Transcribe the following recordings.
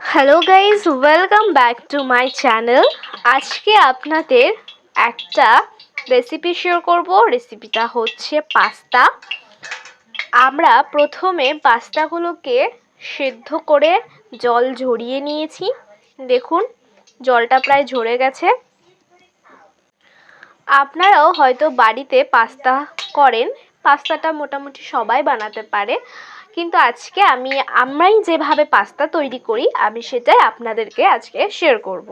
Hello guys welcome back to my channel আজকে আপনাদের একটা রেসিপি শেয়ার করব। রেসিপিটা হচ্ছে পাস্তা আমরা প্রথমে পাস্তাগুলোকে সেদ্ধ করে জল ঝরিয়ে নিয়েছি। দেখুন, জলটা প্রায় ঝরে গেছে। আপনারাও হয়তো বাড়িতে পাস্তা করেন। পাস্তাটা মোটামুটি সবাই বানাতে পারে। কিন্তু আজকে আমি, আমরাই যেভাবে পাস্তা তৈরি করি, আমি সেটাই আপনাদেরকে আজকে শেয়ার করব।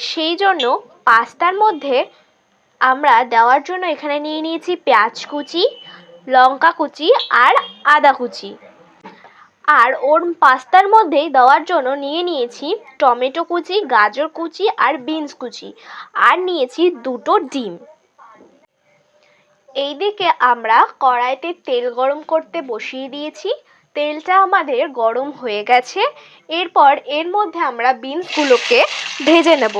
সেই জন্য পাস্তার মধ্যে আমরা দেওয়ার জন্য এখানে নিয়ে নিয়েছি পেঁয়াজ কুচি, লঙ্কা কুচি আর আদা কুচি। আর ওর পাস্তার মধ্যেই দেওয়ার জন্য নিয়ে নিয়েছি টমেটো কুচি, গাজর কুচি আর বিনস কুচি। আর নিয়েছি দুটো ডিম। এইদিকে আমরা কড়াইতে তেল গরম করতে বসিয়ে দিয়েছি। তেলটা আমাদের গরম হয়ে গেছে। এরপর এর মধ্যে আমরা বিনসগুলোকে ভেজে নেব।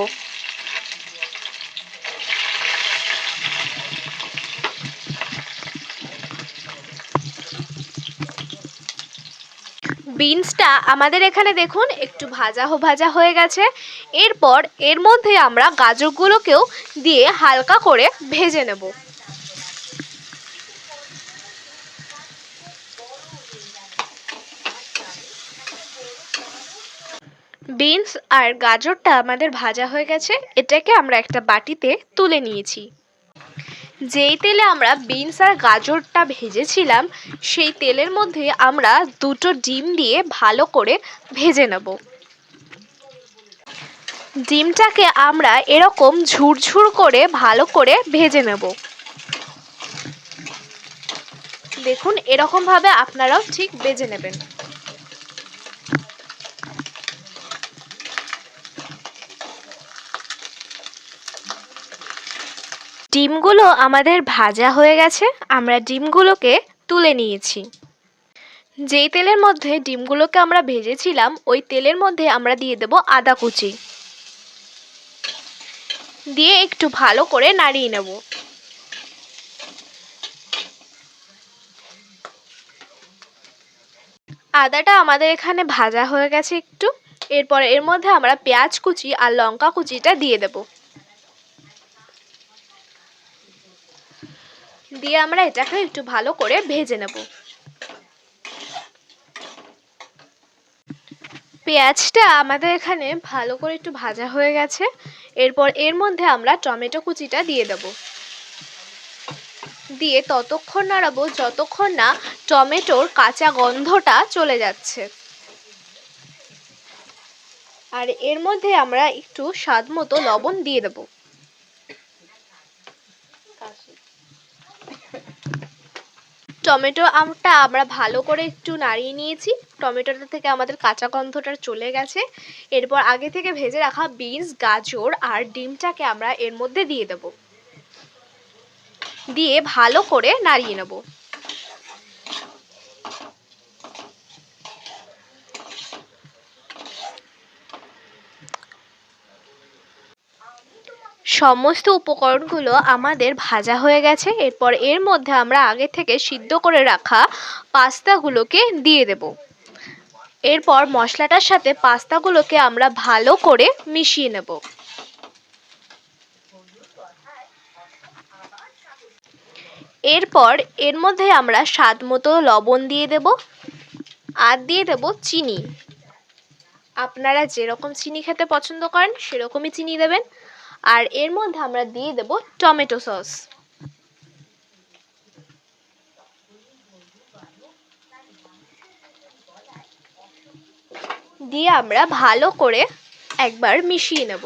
বিনসটা আমাদের এখানে দেখুন একটু ভাজা হো ভাজা হয়ে গেছে। এরপর এর মধ্যে আমরা গাজরগুলোকেও দিয়ে হালকা করে ভেজে নেব। বিনস আর গাজরটা আমাদের ভাজা হয়ে গেছে, এটাকে আমরা একটা বাটিতে তুলে নিয়েছি। যেই তেলে আমরা বিনস আর গাজরটা ভেজেছিলাম, সেই তেলের মধ্যে আমরা দুটো ডিম দিয়ে ভালো করে ভেজে নেব। ডিমটাকে আমরা এরকম ঝুরঝুর করে ভালো করে ভেজে নেব। দেখুন, এরকমভাবে আপনারাও ঠিক ভেজে নেবেন। ডিমগুলো আমাদের ভাজা হয়ে গেছে, আমরা ডিমগুলোকে তুলে নিয়েছি। যেই তেলের মধ্যে ডিমগুলোকে আমরা ভেজেছিলাম, ওই তেলের মধ্যে আমরা দিয়ে দেব আদা কুচি। দিয়ে একটু ভালো করে নাড়িয়ে নেব। আদাটা আমাদের এখানে ভাজা হয়ে গেছে একটু। এরপর এর মধ্যে আমরা পেঁয়াজ কুচি আর লঙ্কা কুচিটা দিয়ে দেবো। দিয়ে আমরা এটাকে একটু ভালো করে ভেজে নেব। পেঁয়াজটা আমাদের এখানে ভালো করে একটু ভাজা হয়ে গেছে। এরপর এর মধ্যে আমরা টমেটো কুচিটা দিয়ে দেব। দিয়ে ততক্ষণ নাড়াবো যতক্ষণ না টমেটোর কাঁচা গন্ধটা চলে যাচ্ছে। আর এর মধ্যে আমরা একটু স্বাদ মতো লবণ দিয়ে দেবো। টমেটো আমটা আমরা ভালো করে একটু নাড়িয়ে নিয়েছি। টমেটোটা থেকে আমাদের কাঁচা গন্ধটা চলে গেছে। এরপর আগে থেকে ভেজে রাখা বিনস, গাজর আর ডিমটাকে আমরা এর মধ্যে দিয়ে দেব। দিয়ে ভালো করে নাড়িয়ে নেব। সমস্ত উপকরণগুলো আমাদের ভাজা হয়ে গেছে। এরপর এর মধ্যে আমরা আগে থেকে সিদ্ধ করে রাখা পাস্তাগুলোকে দিয়ে দেব। এরপর মশলাটার সাথে পাস্তাগুলোকে আমরা ভালো করে মিশিয়ে নেব। এরপর এর মধ্যে আমরা স্বাদ মতো লবণ দিয়ে দেব আর দিয়ে দেব চিনি। আপনারা যেরকম চিনি খেতে পছন্দ করেন, সেরকমই চিনি দেবেন। আর এর মধ্যে আমরা দিয়ে দেব টমেটো সস। দিয়ে আমরা ভালো করে একবার মিশিয়ে নেব।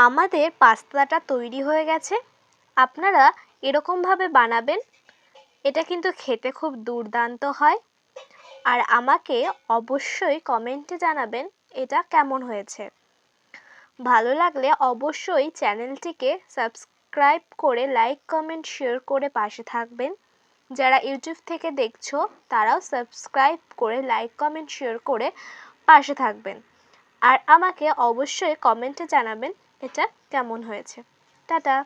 আমাদের পাস্তাটা তৈরি হয়ে গেছে। আপনারা এরকমভাবে বানাবেন। এটা কিন্তু খেতে খুব দুর্দান্ত হয়। আর আমাকে অবশ্যই কমেন্টে জানাবেন এটা কেমন হয়েছে। ভালো লাগলে অবশ্যই চ্যানেলটিকে সাবস্ক্রাইব করে লাইক, কমেন্ট, শেয়ার করে পাশে থাকবেন। যারা ইউটিউব থেকে দেখছ, তারাও সাবস্ক্রাইব করে লাইক, কমেন্ট, শেয়ার করে পাশে থাকবেন। আর আমাকে অবশ্যই কমেন্টে জানাবেন এটা কেমন হয়েছে। টাটা।